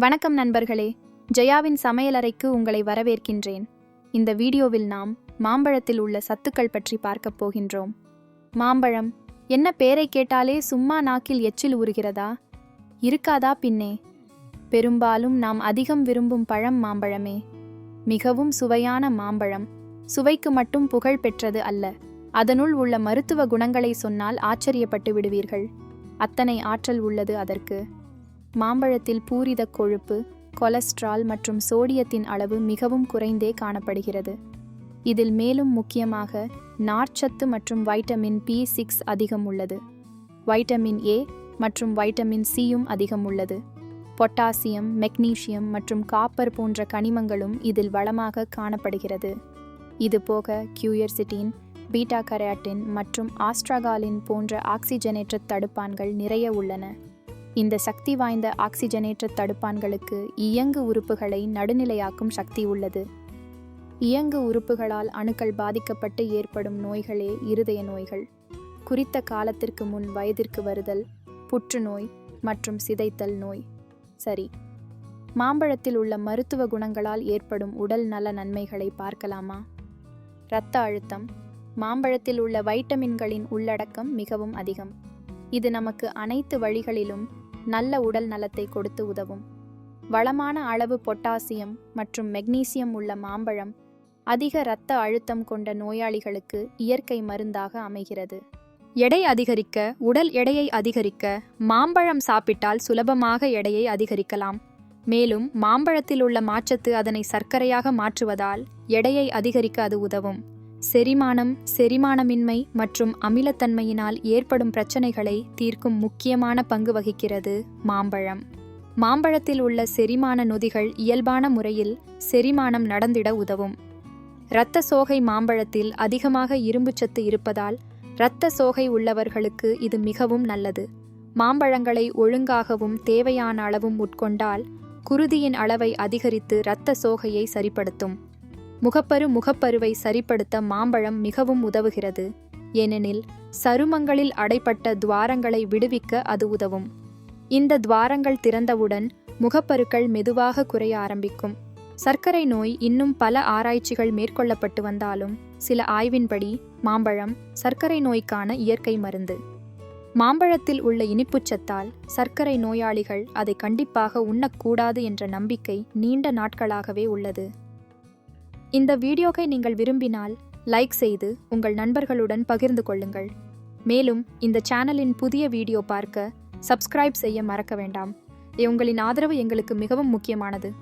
வணக்கம் நண்பர்களே. ஜெயாவின் சமையலறைக்கு உங்களை வரவேற்கின்றேன். இந்த வீடியோவில் நாம் மாம்பழத்தில் உள்ள சத்துக்கள் பற்றி பார்க்கப் போகின்றோம். மாம்பழம் என்ன பேரை கேட்டாலே சும்மா நாக்கில் எச்சில் ஊறுகிறதா? இருக்காதா பின்னே? பெரும்பாலும் நாம் அதிகம் விரும்பும் பழம் மாம்பழமே. மிகவும் சுவையான மாம்பழம். சுவைக்கு மட்டும் புகழ் பெற்றது அல்ல. அதனுள் உள்ள மருத்துவ குணங்களை சொன்னால் ஆச்சரியப்பட்டு விடுவீர்கள். அத்தனை ஆற்றல் உள்ளது அதற்கு. மாம்பழத்தில் பூரித கொழுப்பு கொலஸ்ட்ரால் மற்றும் சோடியத்தின் அளவு மிகவும் குறைந்தே காணப்படுகிறது. இதில் மேலும் முக்கியமாக நார்ச்சத்து மற்றும் வைட்டமின் பி சிக்ஸ் அதிகம் உள்ளது. வைட்டமின் ஏ மற்றும் வைட்டமின் சியும் அதிகம் உள்ளது. பொட்டாசியம் மெக்னீசியம் மற்றும் காப்பர் போன்ற கனிமங்களும் இதில் வளமாக காணப்படுகிறது. இது போக கியூயர்சிட்டின் பீட்டா கரையாட்டின் மற்றும் ஆஸ்ட்ராகாலின் போன்ற ஆக்சிஜனேற்ற தடுப்பான்கள் நிறைய உள்ளன. இந்த சக்தி வாய்ந்த ஆக்சிஜனேற்ற தடுப்பான்களுக்கு இயங்கு உறுப்புகளை நடுநிலையாக்கும் சக்தி உள்ளது. இயங்கு உறுப்புகளால் அணுக்கள் பாதிக்கப்பட்டு ஏற்படும் நோய்களே இருதய நோய்கள். குறித்த காலத்திற்கு முன் வயதிற்கு வருதல் புற்றுநோய் மற்றும் சிதைத்தல் நோய். சரி. மாம்பழத்தில் உள்ள மருத்துவ குணங்களால் ஏற்படும் உடல் நல நன்மைகளை பார்க்கலாமா? இரத்த அழுத்தம். மாம்பழத்தில் உள்ள வைட்டமின்களின் உள்ளடக்கம் மிகவும் அதிகம். இது நமக்கு அனைத்து வழிகளிலும் நல்ல உடல் நலத்தை கொடுத்து உதவும். வளமான அளவு பொட்டாசியம் மற்றும் மெக்னீசியம் உள்ள மாம்பழம் அதிக இரத்த அழுத்தம் கொண்ட நோயாளிகளுக்கு இயற்கை மருந்தாக அமைகிறது. எடை அதிகரிக்க உடல் எடையை அதிகரிக்க மாம்பழம் சாப்பிட்டால் சுலபமாக எடையை அதிகரிக்கலாம். மேலும் மாம்பழத்தில் உள்ள மாற்றத்து அதனை சர்க்கரையாக மாற்றுவதால் எடையை அதிகரிக்க அது உதவும். செரிமானம் செரிமானமின்மை மற்றும் அமிலத்தன்மையினால் ஏற்படும் பிரச்சனைகளை தீர்க்கும் முக்கியமான பங்கு வகிக்கிறது மாம்பழம். மாம்பழத்தில் உள்ள செரிமான நொதிகள் இயல்பான முறையில் செரிமானம் நடந்திட உதவும். இரத்த சோகை மாம்பழத்தில் அதிகமாக இரும்புச்சத்து இருப்பதால் இரத்த சோகை உள்ளவர்களுக்கு இது மிகவும் நல்லது. மாம்பழங்களை ஒழுங்காகவும் தேவையான அளவும் உட்கொண்டால் குருதியின் அளவை அதிகரித்து இரத்த சோகையை சரிப்படுத்தும். முகப்பரு முகப்பருவை சரிப்படுத்த மாம்பழம் மிகவும் உதவுகிறது. ஏனெனில் சருமங்களில் அடைப்பட்ட துவாரங்களை விடுவிக்க அது உதவும். இந்த துவாரங்கள் திறந்தவுடன் முகப்பருக்கள் மெதுவாக குறைய ஆரம்பிக்கும். சர்க்கரை நோய் இன்னும் பல ஆராய்ச்சிகள் மேற்கொள்ளப்பட்டு வந்தாலும் சில ஆய்வின்படி மாம்பழம் சர்க்கரை நோய்க்கான இயற்கை மருந்து. மாம்பழத்தில் உள்ள இனிப்புச்சத்தால் சர்க்கரை நோயாளிகள் அதை கண்டிப்பாக உண்ணக்கூடாது என்ற நம்பிக்கை நீண்ட நாட்களாகவே உள்ளது. இந்த வீடியோவை நீங்கள் விரும்பினால் லைக் செய்து உங்கள் நண்பர்களுடன் பகிர்ந்து கொள்ளுங்கள். மேலும் இந்த சேனலின் புதிய வீடியோ பார்க்க சப்ஸ்கிரைப் செய்ய மறக்க வேண்டாம். உங்களின் ஆதரவு எங்களுக்கு மிகவும் முக்கியமானது.